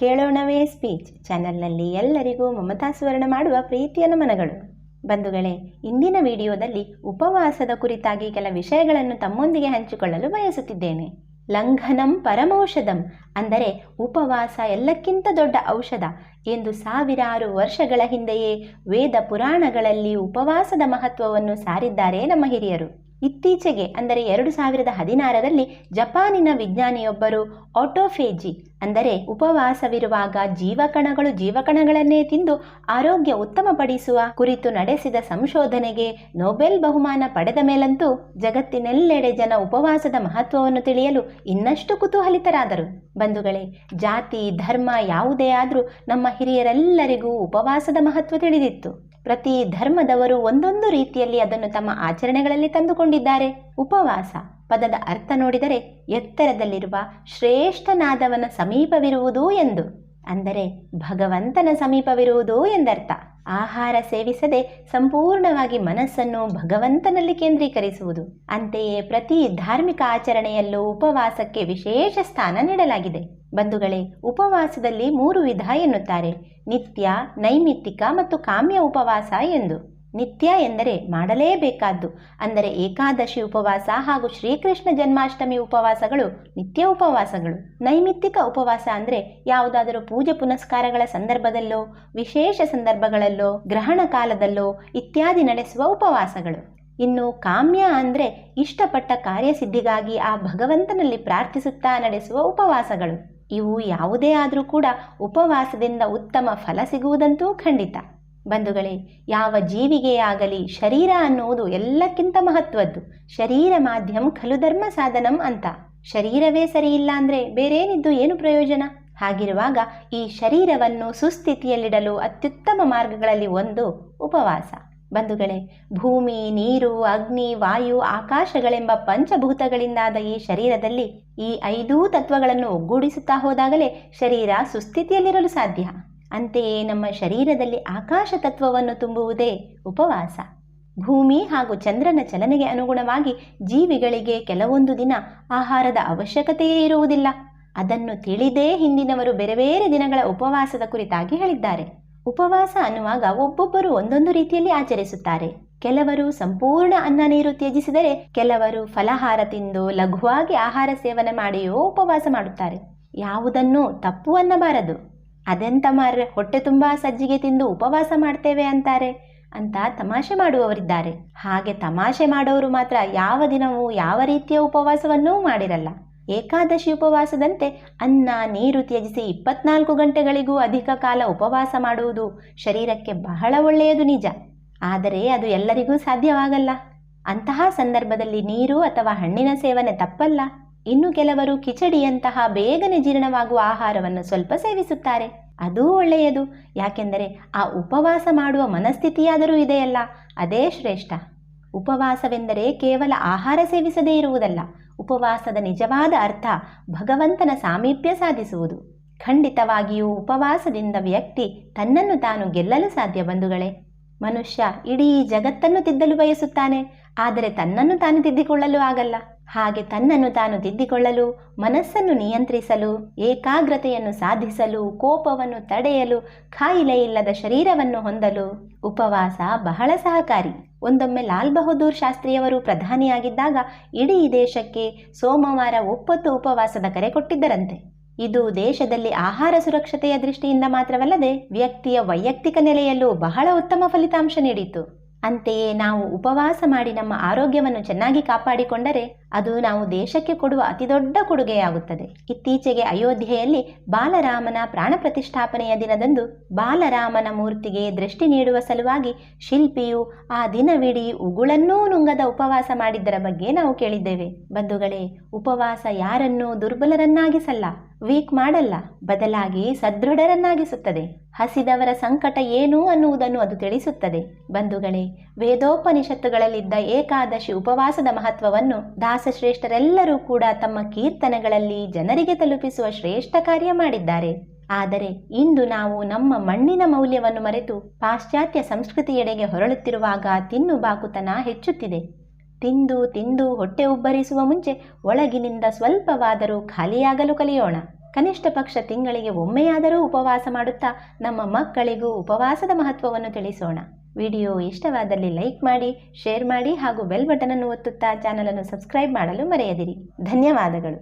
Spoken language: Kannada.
ಕೇಳೋಣವೇ ಸ್ಪೀಚ್ ಚಾನೆಲ್ನಲ್ಲಿ ಎಲ್ಲರಿಗೂ ಮಮತಾ ಸುವರ್ಣ ಮಾಡುವ ಪ್ರೀತಿಯ ನಮನಗಳು. ಬಂಧುಗಳೇ, ಇಂದಿನ ವಿಡಿಯೋದಲ್ಲಿ ಉಪವಾಸದ ಕುರಿತಾಗಿ ಕೆಲ ವಿಷಯಗಳನ್ನು ತಮ್ಮೊಂದಿಗೆ ಹಂಚಿಕೊಳ್ಳಲು ಬಯಸುತ್ತಿದ್ದೇನೆ. ಲಂಘನಂ ಪರಮೌಷಧಂ, ಅಂದರೆ ಉಪವಾಸ ಎಲ್ಲಕ್ಕಿಂತ ದೊಡ್ಡ ಔಷಧ. ಎಂದು ಸಾವಿರಾರು ವರ್ಷಗಳ ಹಿಂದೆಯೇ ವೇದ ಪುರಾಣಗಳಲ್ಲಿ ಉಪವಾಸದ ಮಹತ್ವವನ್ನು ಸಾರಿದ್ದಾರೆ ನಮ್ಮ ಹಿರಿಯರು. ಇತ್ತೀಚೆಗೆ, ಅಂದರೆ ಎರಡು ಸಾವಿರದ ಹದಿನಾರರಲ್ಲಿ ಜಪಾನಿನ ವಿಜ್ಞಾನಿಯೊಬ್ಬರು ಆಟೋಫೇಜಿ ಅಂದರೆ ಉಪವಾಸವಿರುವಾಗ ಜೀವಕಣಗಳು ಜೀವಕಣಗಳನ್ನೇ ತಿಂದು ಆರೋಗ್ಯ ಉತ್ತಮಪಡಿಸುವ ಕುರಿತು ನಡೆಸಿದ ಸಂಶೋಧನೆಗೆ ನೊಬೆಲ್ ಬಹುಮಾನ ಪಡೆದ ಮೇಲಂತೂ ಜಗತ್ತಿನೆಲ್ಲೆಡೆ ಜನ ಉಪವಾಸದ ಮಹತ್ವವನ್ನು ತಿಳಿಯಲು ಇನ್ನಷ್ಟು ಕುತೂಹಲಿತರಾದರು. ಬಂಧುಗಳೇ, ಜಾತಿ, ಧರ್ಮ ಯಾವುದೇ ಆದರೂ ನಮ್ಮ ಹಿರಿಯರೆಲ್ಲರಿಗೂ ಉಪವಾಸದ ಮಹತ್ವ ತಿಳಿದಿತ್ತು. ಪ್ರತಿ ಧರ್ಮದವರು ಒಂದೊಂದು ರೀತಿಯಲ್ಲಿ ಅದನ್ನು ತಮ್ಮ ಆಚರಣೆಗಳಲ್ಲಿ ತಂದುಕೊಂಡಿದ್ದಾರೆ. ಉಪವಾಸ, ಪದದ ಅರ್ಥ ನೋಡಿದರೆ ಎತ್ತರದಲ್ಲಿರುವ ಶ್ರೇಷ್ಠನಾದವನ ಸಮೀಪವಿರುವುದು ಎಂದು. ಅಂದರೆ ಭಗವಂತನ ಸಮೀಪವಿರುವುದು ಎಂದರ್ಥ. ಆಹಾರ ಸೇವಿಸದೆ ಸಂಪೂರ್ಣವಾಗಿ ಮನಸ್ಸನ್ನು ಭಗವಂತನಲ್ಲಿ ಕೇಂದ್ರೀಕರಿಸುವುದು. ಅಂತೆಯೇ ಪ್ರತಿ ಧಾರ್ಮಿಕ ಆಚರಣೆಯಲ್ಲೂ ಉಪವಾಸಕ್ಕೆ ವಿಶೇಷ ಸ್ಥಾನ ನೀಡಲಾಗಿದೆ. ಬಂಧುಗಳೇ, ಉಪವಾಸದಲ್ಲಿ ಮೂರು ವಿಧ ಎನ್ನುತ್ತಾರೆ. ನಿತ್ಯ, ನೈಮಿತ್ತಿಕ ಮತ್ತು ಕಾಮ್ಯ ಉಪವಾಸ ಎಂದು. ನಿತ್ಯ ಎಂದರೆ ಮಾಡಲೇಬೇಕಾದ್ದು. ಅಂದರೆ ಏಕಾದಶಿ ಉಪವಾಸ ಹಾಗೂ ಶ್ರೀಕೃಷ್ಣ ಜನ್ಮಾಷ್ಟಮಿ ಉಪವಾಸಗಳು ನಿತ್ಯ ಉಪವಾಸಗಳು. ನೈಮಿತ್ತಿಕ ಉಪವಾಸ ಅಂದರೆ ಯಾವುದಾದರೂ ಪೂಜೆ ಪುನಸ್ಕಾರಗಳ ಸಂದರ್ಭದಲ್ಲೋ, ವಿಶೇಷ ಸಂದರ್ಭಗಳಲ್ಲೋ, ಗ್ರಹಣ ಕಾಲದಲ್ಲೋ ಇತ್ಯಾದಿ ನಡೆಸುವ ಉಪವಾಸಗಳು. ಇನ್ನು ಕಾಮ್ಯ ಅಂದರೆ ಇಷ್ಟಪಟ್ಟ ಕಾರ್ಯಸಿದ್ಧಿಗಾಗಿ ಆ ಭಗವಂತನಲ್ಲಿ ಪ್ರಾರ್ಥಿಸುತ್ತಾ ನಡೆಸುವ ಉಪವಾಸಗಳು. ಇವು ಯಾವುದೇ ಆದರೂ ಕೂಡ ಉಪವಾಸದಿಂದ ಉತ್ತಮ ಫಲ ಸಿಗುವುದಂತೂ ಖಂಡಿತ. ಬಂಧುಗಳೇ, ಯಾವ ಜೀವಿಗೆ ಆಗಲಿ ಶರೀರ ಅನ್ನುವುದು ಎಲ್ಲಕ್ಕಿಂತ ಮಹತ್ವದ್ದು. ಶರೀರ ಮಾಧ್ಯಮ ಖಲು ಧರ್ಮ ಸಾಧನಂ ಅಂತ. ಶರೀರವೇ ಸರಿಯಿಲ್ಲ ಅಂದರೆ ಬೇರೇನಿದ್ದು ಏನು ಪ್ರಯೋಜನ? ಹಾಗಿರುವಾಗ ಈ ಶರೀರವನ್ನು ಸುಸ್ಥಿತಿಯಲ್ಲಿಡಲು ಅತ್ಯುತ್ತಮ ಮಾರ್ಗಗಳಲ್ಲಿ ಒಂದು ಉಪವಾಸ. ಬಂಧುಗಳೇ, ಭೂಮಿ, ನೀರು, ಅಗ್ನಿ, ವಾಯು, ಆಕಾಶಗಳೆಂಬ ಪಂಚಭೂತಗಳಿಂದಾದ ಈ ಶರೀರದಲ್ಲಿ ಈ ಐದೂ ತತ್ವಗಳನ್ನು ಒಗ್ಗೂಡಿಸುತ್ತಾ ಹೋದಾಗಲೇ ಶರೀರ ಸುಸ್ಥಿತಿಯಲ್ಲಿರಲು ಸಾಧ್ಯ. ಅಂತೆಯೇ ನಮ್ಮ ಶರೀರದಲ್ಲಿ ಆಕಾಶ ತತ್ವವನ್ನು ತುಂಬುವುದೇ ಉಪವಾಸ. ಭೂಮಿ ಹಾಗೂ ಚಂದ್ರನ ಚಲನೆಗೆ ಅನುಗುಣವಾಗಿ ಜೀವಿಗಳಿಗೆ ಕೆಲವೊಂದು ದಿನ ಆಹಾರದ ಅವಶ್ಯಕತೆಯೇ ಇರುವುದಿಲ್ಲ. ಅದನ್ನು ತಿಳಿದೇ ಹಿಂದಿನವರು ಬೇರೆ ಬೇರೆ ದಿನಗಳ ಉಪವಾಸದ ಕುರಿತಾಗಿ ಹೇಳಿದ್ದಾರೆ. ಉಪವಾಸ ಅನ್ನುವಾಗ ಒಬ್ಬೊಬ್ಬರು ಒಂದೊಂದು ರೀತಿಯಲ್ಲಿ ಆಚರಿಸುತ್ತಾರೆ. ಕೆಲವರು ಸಂಪೂರ್ಣ ಅನ್ನ ನೀರು ತ್ಯಜಿಸಿದರೆ ಕೆಲವರು ಫಲಹಾರ ತಿಂದು ಲಘುವಾಗಿ ಆಹಾರ ಸೇವನೆ ಮಾಡಿಯೋ ಉಪವಾಸ ಮಾಡುತ್ತಾರೆ. ಯಾವುದನ್ನೂ ತಪ್ಪು ಅನ್ನಬಾರದು. ಅದೆಂತ ಮಾರ್ರೆ, ಹೊಟ್ಟೆ ತುಂಬ ಸಜ್ಜಿಗೆ ತಿಂದು ಉಪವಾಸ ಮಾಡ್ತೇವೆ ಅಂತಾರೆ ಅಂತ ತಮಾಷೆ ಮಾಡುವವರಿದ್ದಾರೆ. ಹಾಗೆ ತಮಾಷೆ ಮಾಡೋರು ಮಾತ್ರ ಯಾವ ದಿನವೂ ಯಾವ ರೀತಿಯ ಉಪವಾಸವನ್ನೂ ಮಾಡಿರಲ್ಲ. ಏಕಾದಶಿ ಉಪವಾಸದಂತೆ ಅನ್ನ, ನೀರು ತ್ಯಜಿಸಿ ಇಪ್ಪತ್ನಾಲ್ಕು ಗಂಟೆಗಳಿಗೂ ಅಧಿಕ ಕಾಲ ಉಪವಾಸ ಮಾಡುವುದು ಶರೀರಕ್ಕೆ ಬಹಳ ಒಳ್ಳೆಯದು ನಿಜ. ಆದರೆ ಅದು ಎಲ್ಲರಿಗೂ ಸಾಧ್ಯವಾಗಲ್ಲ. ಅಂತಹ ಸಂದರ್ಭದಲ್ಲಿ ನೀರು ಅಥವಾ ಹಣ್ಣಿನ ಸೇವನೆ ತಪ್ಪಲ್ಲ. ಇನ್ನು ಕೆಲವರು ಕಿಚಡಿಯಂತಹ ಬೇಗನೆ ಜೀರ್ಣವಾಗುವ ಆಹಾರವನ್ನು ಸ್ವಲ್ಪ ಸೇವಿಸುತ್ತಾರೆ. ಅದೂ ಒಳ್ಳೆಯದು. ಯಾಕೆಂದರೆ ಆ ಉಪವಾಸ ಮಾಡುವ ಮನಸ್ಥಿತಿಯಾದರೂ ಇದೆಯಲ್ಲ. ಅದೇ ಶ್ರೇಷ್ಠ. ಉಪವಾಸವೆಂದರೆ ಕೇವಲ ಆಹಾರ ಸೇವಿಸದೇ ಇರುವುದಲ್ಲ. ಉಪವಾಸದ ನಿಜವಾದ ಅರ್ಥ ಭಗವಂತನ ಸಾಮೀಪ್ಯ ಸಾಧಿಸುವುದು. ಖಂಡಿತವಾಗಿಯೂ ಉಪವಾಸದಿಂದ ವ್ಯಕ್ತಿ ತನ್ನನ್ನು ತಾನು ಗೆಲ್ಲಲು ಸಾಧ್ಯ ಬಂಧುಗಳೇ. ಮನುಷ್ಯ ಇಡೀ ಜಗತ್ತನ್ನು ತಿದ್ದಲು ಬಯಸುತ್ತಾನೆ. ಆದರೆ ತನ್ನನ್ನು ತಾನು ತಿದ್ದಿಕೊಳ್ಳಲು ಆಗಲ್ಲ. ಹಾಗೆ ತನ್ನನ್ನು ತಾನು ತಿದ್ದಿಕೊಳ್ಳಲು, ಮನಸ್ಸನ್ನು ನಿಯಂತ್ರಿಸಲು, ಏಕಾಗ್ರತೆಯನ್ನು ಸಾಧಿಸಲು, ಕೋಪವನ್ನು ತಡೆಯಲು ಕಾಯಿಲೆ ಇಲ್ಲದ ಶರೀರವನ್ನು ಹೊಂದಲು ಉಪವಾಸ ಬಹಳ ಸಹಕಾರಿ. ಒಂದೊಮ್ಮೆ ಲಾಲ್ ಬಹದ್ದೂರ್ ಶಾಸ್ತ್ರಿಯವರು ಪ್ರಧಾನಿಯಾಗಿದ್ದಾಗ ಇಡೀ ದೇಶಕ್ಕೆ ಸೋಮವಾರ ಒಪ್ಪತ್ತು ಉಪವಾಸದ ಕರೆ ಕೊಟ್ಟಿದ್ದರಂತೆ. ಇದು ದೇಶದಲ್ಲಿ ಆಹಾರ ಸುರಕ್ಷತೆಯ ದೃಷ್ಟಿಯಿಂದ ಮಾತ್ರವಲ್ಲದೆ ವ್ಯಕ್ತಿಯ ವೈಯಕ್ತಿಕ ನೆಲೆಯಲ್ಲೂ ಬಹಳ ಉತ್ತಮ ಫಲಿತಾಂಶ ನೀಡಿತು. ಅಂತೆಯೇ ನಾವು ಉಪವಾಸ ಮಾಡಿ ನಮ್ಮ ಆರೋಗ್ಯವನ್ನು ಚೆನ್ನಾಗಿ ಕಾಪಾಡಿಕೊಂಡರೆ ಅದು ನಾವು ದೇಶಕ್ಕೆ ಕೊಡುವ ಅತಿದೊಡ್ಡ ಕೊಡುಗೆಯಾಗುತ್ತದೆ. ಇತ್ತೀಚೆಗೆ ಅಯೋಧ್ಯೆಯಲ್ಲಿ ಬಾಲರಾಮನ ಪ್ರಾಣ ಪ್ರತಿಷ್ಠಾಪನೆಯ ದಿನದಂದು ಬಾಲರಾಮನ ಮೂರ್ತಿಗೆ ದೃಷ್ಟಿ ನೀಡುವ ಸಲುವಾಗಿ ಶಿಲ್ಪಿಯು ಆ ದಿನವಿಡೀ ಉಗುಳನ್ನೂ ನುಂಗದ ಉಪವಾಸ ಮಾಡಿದ್ದರ ಬಗ್ಗೆ ನಾವು ಕೇಳಿದ್ದೇವೆ. ಬಂಧುಗಳೇ, ಉಪವಾಸ ಯಾರನ್ನೂ ದುರ್ಬಲರನ್ನಾಗಿಸಲ್ಲ, ವೀಕ್ ಮಾಡಲ್ಲ, ಬದಲಾಗಿ ಸದೃಢರನ್ನಾಗಿಸುತ್ತದೆ. ಹಸಿದವರ ಸಂಕಟ ಏನು ಅನ್ನುವುದನ್ನು ಅದು ತಿಳಿಸುತ್ತದೆ. ಬಂಧುಗಳೇ, ವೇದೋಪನಿಷತ್ತುಗಳಲ್ಲಿದ್ದ ಏಕಾದಶಿ ಉಪವಾಸದ ಮಹತ್ವವನ್ನು ದಾಸಶ್ರೇಷ್ಠರೆಲ್ಲರೂ ಕೂಡ ತಮ್ಮ ಕೀರ್ತನೆಗಳಲ್ಲಿ ಜನರಿಗೆ ತಲುಪಿಸುವ ಶ್ರೇಷ್ಠ ಕಾರ್ಯ ಮಾಡಿದ್ದಾರೆ. ಆದರೆ ಇಂದು ನಾವು ನಮ್ಮ ಮಣ್ಣಿನ ಮೌಲ್ಯವನ್ನು ಮರೆತು ಪಾಶ್ಚಾತ್ಯ ಸಂಸ್ಕೃತಿಯೆಡೆಗೆ ಹೊರಳುತ್ತಿರುವಾಗ ತಿನ್ನು ಬಾಕುತನ ಹೆಚ್ಚುತ್ತಿದೆ. ತಿಂದು ತಿಂದು ಹೊಟ್ಟೆ ಉಬ್ಬರಿಸುವ ಮುಂಚೆ ಒಳಗಿನಿಂದ ಸ್ವಲ್ಪವಾದರೂ ಖಾಲಿಯಾಗಲು ಕಲಿಯೋಣ. ಕನಿಷ್ಠ ಪಕ್ಷ ತಿಂಗಳಿಗೆ ಒಮ್ಮೆಯಾದರೂ ಉಪವಾಸ ಮಾಡುತ್ತಾ ನಮ್ಮ ಮಕ್ಕಳಿಗೂ ಉಪವಾಸದ ಮಹತ್ವವನ್ನು ತಿಳಿಸೋಣ. ವಿಡಿಯೋ ಇಷ್ಟವಾದಲ್ಲಿ ಲೈಕ್ ಮಾಡಿ, ಶೇರ್ ಮಾಡಿ ಹಾಗೂ ಬೆಲ್ ಬಟನ್ ಅನ್ನು ಒತ್ತುತ್ತಾ ಚಾನಲನ್ನು ಸಬ್ಸ್ಕ್ರೈಬ್ ಮಾಡಲು ಮರೆಯದಿರಿ. ಧನ್ಯವಾದಗಳು.